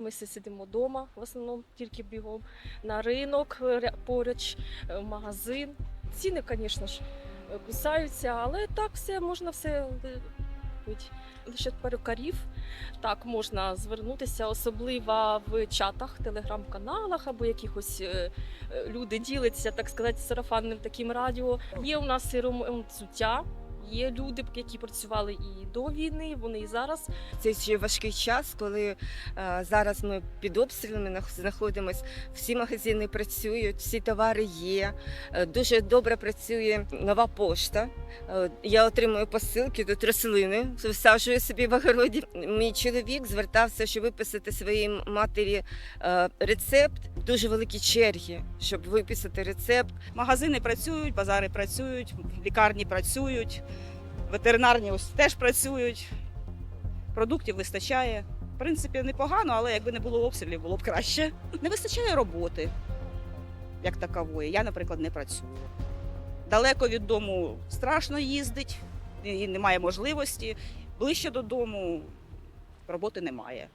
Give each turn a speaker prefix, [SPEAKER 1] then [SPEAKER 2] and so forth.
[SPEAKER 1] Ми сидимо вдома, в основному тільки бігом на ринок е, поруч, е, в магазин. Ціни, звісно ж, е, кусаються, але так все можна все е. Лише перукарів так можна звернутися, особливо в чатах, телеграм-каналах або якихось е, е, люди діляться, так сказати, сарафанним таким радіо. Є у нас і ремонт взуття, є люди, які працювали і до війни, вони і зараз
[SPEAKER 2] Це ще важкий час, коли е, зараз ми під обстрілами нах- знаходимось. Всі магазини працюють, всі товари є. Е, дуже добре працює нова пошта. Е, я отримую посилки, тут рослини, всаджую собі в огороді. Мій чоловік звертався, щоб виписати своїй матері е, рецепт. Дуже великі черги, щоб виписати рецепт.
[SPEAKER 3] Магазини працюють, базари працюють, лікарні працюють, ветеринарні ось теж працюють. Продуктів вистачає. В принципі, непогано, але якби не було обстрілів, було б краще. Не вистачає роботи як такової. Я, наприклад, не працюю. Далеко від дому страшно їздить, і немає можливості. Ближче додому роботи немає.